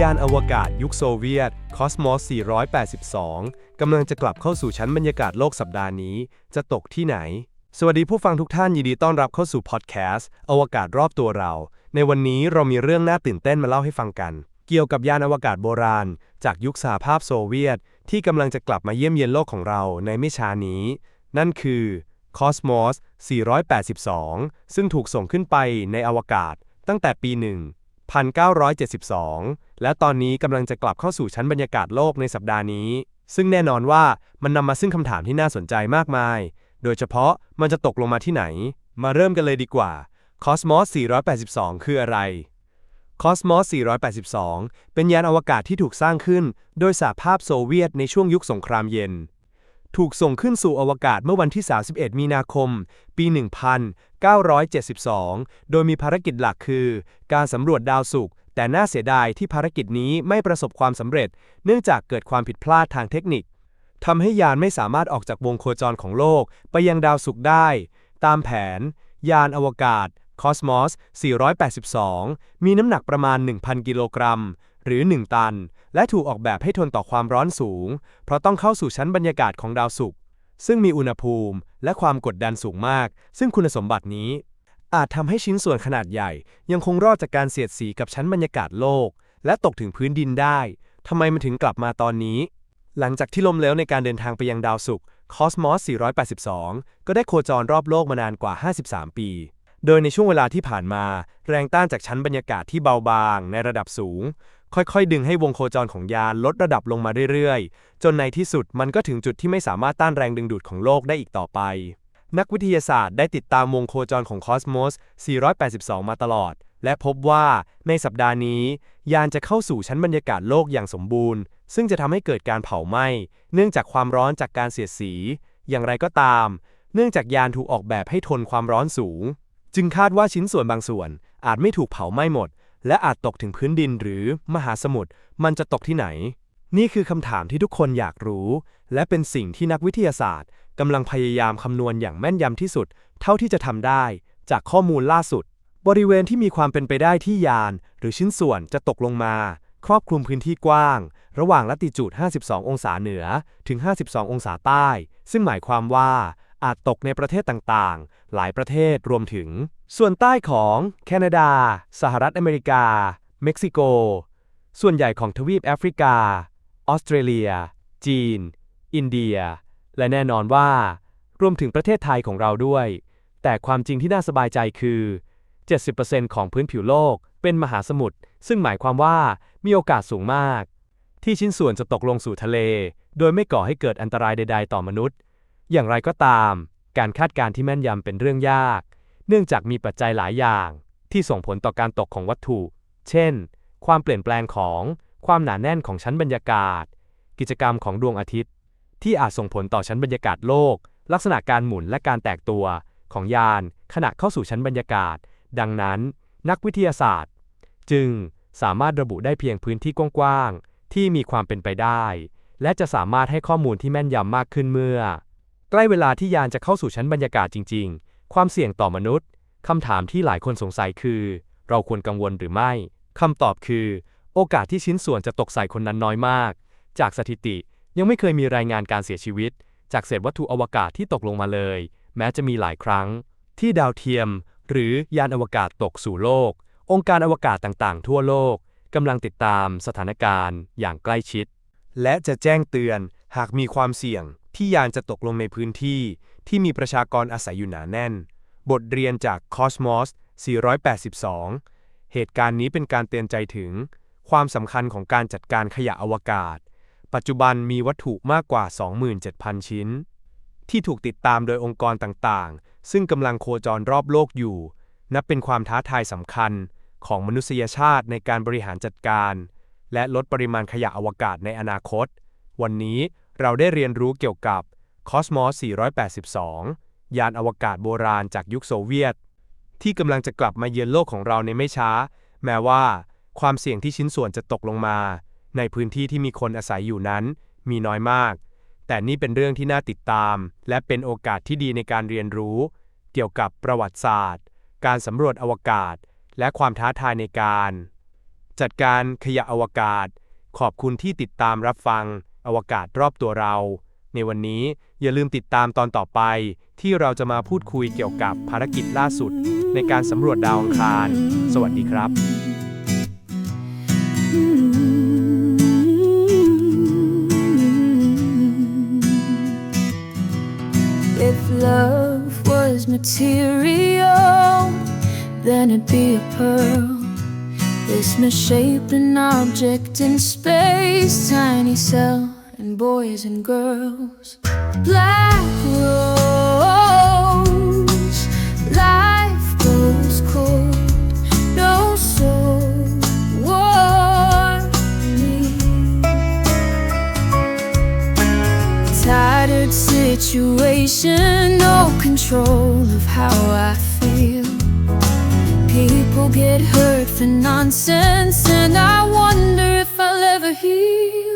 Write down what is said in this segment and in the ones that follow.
ยานอวกาศยุคโซเวียต Cosmos 482 กำลังจะกลับเข้าสู่ชั้นบรรยากาศโลกสัปดาห์นี้ จะตกที่ไหน สวัสดีผู้ฟังทุกท่านยินดีต้อนรับเข้าสู่พอดแคสต์อวกาศรอบตัวเรา ในวันนี้เรามีเรื่องน่าตื่นเต้นมาเล่าให้ฟังกัน เกี่ยวกับยานอวกาศโบราณ จากยุคสหภาพโซเวียต ที่กำลังจะกลับมาเยี่ยมเยียนโลกของเราในไม่ช้านี้ นั่นคือ Cosmos 482 ซึ่งถูกส่งขึ้นไปในอวกาศตั้งแต่ปีหนึ่ง 1972 และตอนนี้กำลังจะกลับเข้าสู่ชั้นบรรยากาศโลกในสัปดาห์นี้ ซึ่งแน่นอนว่ามันนำมาซึ่งคำถามที่น่าสนใจมากมาย โดยเฉพาะมันจะตกลงมาที่ไหน มาเริ่มกันเลยดีกว่า Cosmos 482 คืออะไร Cosmos 482 เป็นยานอวกาศที่ถูกสร้างขึ้น โดยสหภาพโซเวียตในช่วงยุคสงครามเย็น ถูกส่งขึ้นสู่อวกาศเมื่อวันที่ 31 มีนาคม ปี 1972 โดยมีภารกิจหลักคือ การสำรวจดาวศุกร์ แต่น่าเสียดายที่ภารกิจนี้ไม่ประสบความสำเร็จ เนื่องจากเกิดความผิดพลาดทางเทคนิค ทำให้ยานไม่สามารถออกจากวงโคจรของโลก ไปยังดาวศุกร์ได้ ตามแผน ยานอวกาศ Cosmos 482 มีน้ำหนักประมาณ 1,000 กิโลกรัม หรือ 1 ตัน และถูกออกแบบให้ทนต่อความร้อนสูง เพราะต้องเข้าสู่ชั้นบรรยากาศของดาวศุกร์ซึ่งมีอุณหภูมิและความกดดันสูงมาก ซึ่งคุณสมบัตินี้ อาจทำให้ชิ้นส่วนขนาดใหญ่ ยังคงรอดจากการเสียดสีกับชั้นบรรยากาศโลก และตกถึงพื้นดินได้ทำไมมันถึงกลับมาตอนนี้ หลังจากที่ล้มเหลวในการเดินทางไปยังดาวศุกร์ Cosmos 482 ก็ได้โคจรรอบโลกมานานกว่า 53 ปี โดยในช่วงเวลาที่ผ่านมา แรงต้านจากชั้นบรรยากาศที่เบาบางในระดับสูง ค่อยๆ ดึงให้วงโคจรของยานลดระดับลงมาเรื่อยๆ จนในที่สุดมันก็ถึงจุดที่ไม่สามารถต้านแรงดึงดูดของโลกได้อีกต่อไป นักวิทยาศาสตร์ได้ติดตามวงโคจรของคอสโมส 482 มาตลอด และพบว่าในสัปดาห์นี้ ยานจะเข้าสู่ชั้นบรรยากาศโลกอย่างสมบูรณ์ ซึ่งจะทำให้เกิดการเผาไหม้ เนื่องจากความร้อนจากการเสียดสี อย่างไรก็ตาม เนื่องจากยานถูกออกแบบให้ทนความร้อนสูง จึงคาดว่าชิ้นส่วนบางส่วนอาจไม่ถูกเผาไหม้หมด และอาจตกถึงพื้นดินหรือมหาสมุทรมันจะตกที่ไหน นี่คือคำถามที่ทุกคนอยากรู้ และเป็นสิ่งที่นักวิทยาศาสตร์กำลังพยายามคำนวณอย่างแม่นยำที่สุด เท่าที่จะทำได้ จากข้อมูลล่าสุด บริเวณที่มีความเป็นไปได้ที่ยาน หรือชิ้นส่วนจะตกลงมา ครอบคลุมพื้นที่กว้าง ระหว่างลัติจูด 52 องศาเหนือถึง 52 องศาใต้ ซึ่งหมายความว่า อาจตกในประเทศต่างๆ หลายประเทศรวมถึง ส่วนใต้ของแคนาดา สหรัฐอเมริกา เม็กซิโก ส่วนใหญ่ของทวีปแอฟริกา ออสเตรเลีย จีน อินเดีย และแน่นอนว่า รวมถึงประเทศไทยของเราด้วย แต่ความจริงที่น่าสบายใจคือ 70%ของพื้นผิวโลกเป็นมหาสมุทรซึ่งหมายความว่ามีโอกาสสูงมาก ที่ชิ้นส่วนจะตกลงสู่ทะเล โดยไม่ก่อให้เกิดอันตรายใด ๆ ต่อมนุษย์ อย่างไรก็ตาม การคาดการณ์ที่แม่นยำเป็นเรื่องยาก เนื่องจากมีปัจจัยหลายอย่าง ที่ส่งผลต่อการตกของวัตถุ เช่น ความเปลี่ยนแปลงของความหนาแน่นของชั้นบรรยากาศ กิจกรรมของดวงอาทิตย์ ที่อาจส่งผลต่อชั้นบรรยากาศโลก ลักษณะการหมุนและการแตกตัว ของยานขณะเข้าสู่ชั้นบรรยากาศ ดังนั้น นักวิทยาศาสตร์ จึงสามารถระบุได้เพียงพื้นที่กว้างๆที่มีความเป็นไปได้ และจะสามารถให้ข้อมูลที่แม่นยำมากขึ้นเมื่อ ใกล้เวลาที่ยานจะเข้าสู่ชั้นบรรยากาศจริง ๆ ความเสี่ยงต่อมนุษย์คำถามที่หลายคนสงสัยคือ เราควรกังวลหรือไม่คำตอบคือ โอกาสที่ชิ้นส่วนจะตกใส่คนนั้นน้อยมาก จากสถิติยังไม่เคยมีรายงานการเสียชีวิต จากเศษวัตถุอวกาศที่ตกลงมาเลย แม้จะมีหลายครั้ง ที่ดาวเทียม หรือยานอวกาศตกสู่โลก องค์การอวกาศต่างๆ ทั่วโลกกำลังติดตามสถานการณ์อย่างใกล้ชิด และจะแจ้งเตือนหากมีความเสี่ยงที่ยานจะตกลงในพื้นที่ที่มีประชากรอาศัยอยู่หนาแน่น บทเรียนจาก Cosmos 482 เหตุการณ์นี้เป็นการเตือนใจถึง ความสำคัญของการจัดการขยะอวกาศ ปัจจุบันมีวัตถุมากกว่า 27,000 ชิ้น ที่ถูกติดตามโดยองค์กรต่างๆ ซึ่งกำลังโคจรรอบโลกอยู่ นับเป็นความท้าทายสำคัญของมนุษยชาติในการบริหารจัดการ และลดปริมาณขยะอวกาศในอนาคต วันนี้ เราได้เรียนรู้เกี่ยวกับ Cosmos 482 ยานอวกาศโบราณจากยุคโซเวียต ที่กำลังจะกลับมาเยือนโลกของเราในไม่ช้า แม้ว่า ความเสี่ยงที่ชิ้นส่วนจะตกลงมา ในพื้นที่ที่มีคนอาศัยอยู่นั้น มีน้อยมาก แต่นี่เป็นเรื่องที่น่าติดตาม และเป็นโอกาสที่ดีในการเรียนรู้ เกี่ยวกับประวัติศาสตร์ การสำรวจอวกาศ และความท้าทายในการ จัดการขยะอวกาศ ขอบคุณที่ติดตามรับฟัง อวกาศรอบตัวเรา ในวันนี้อย่าลืมติดตามตอนต่อไป ที่เราจะมาพูดคุยเกี่ยวกับภารกิจล่าสุด ในการสำรวจดาวอังคาร สวัสดีครับ If love was material, then it'd be a pearl. This misshapen object in space, tiny cell, boys and girls. Black rose, life goes cold, no soul warm me tattered situation, no control of how I feel. People get hurt for nonsense, and I wonder if I'll ever heal.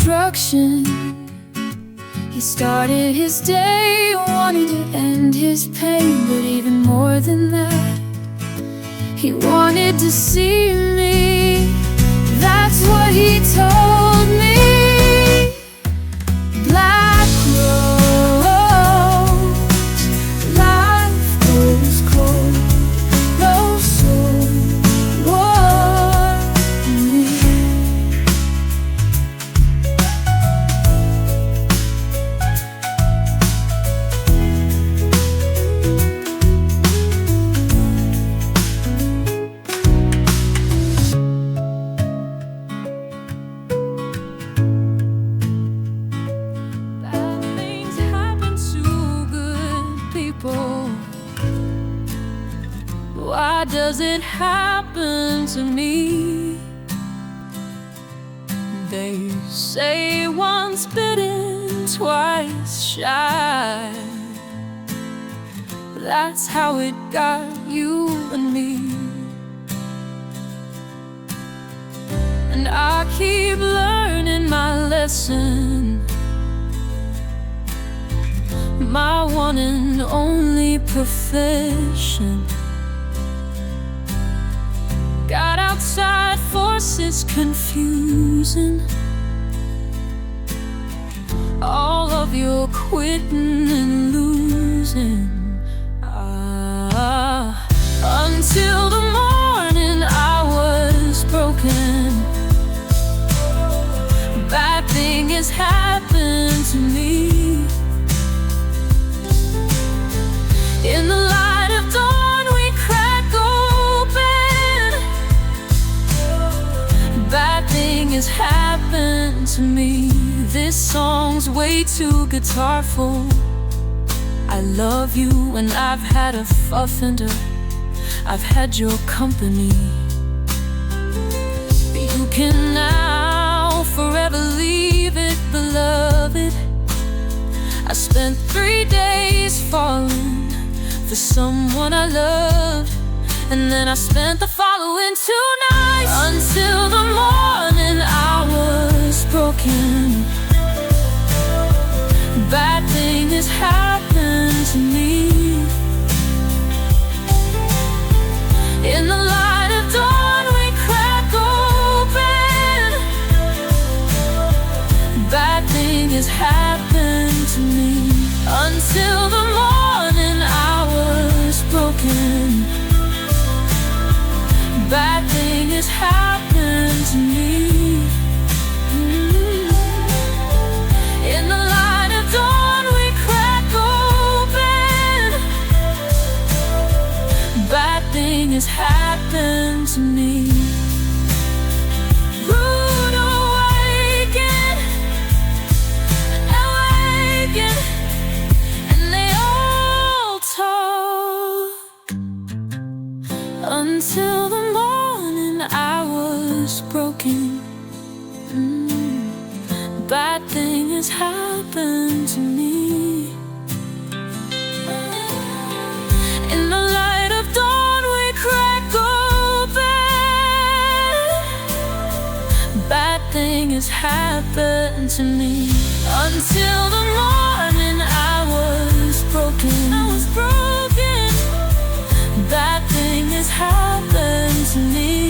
Destruction. He started his day wanting to end his pain, but even more than that, he wanted to see me. That's what he told does it happen to me? They say once bitten, twice shy. That's how it got you and me. And I keep learning my lesson. My one and only profession. Got outside forces confusing. All of your quitting and losing. Ah, until the morning to me. This song's way too guitarful. I love you and I've had a a I've had your company. You can now forever leave it, beloved. I spent three days falling for someone I loved. And then I spent the following two nights until the morning broken. Bad thing has happened to me. In the light of dawn, we crack open. Bad thing has happened to me. Until the morning, I was broken. Bad thing has happened to me. happened to me. Rude awaken, awaken, and they all told. Until the morning, I was broken. Mm. Bad thing has happened. Has happened to me. Until the morning, I was broken. I was broken. Bad thing has happened to me.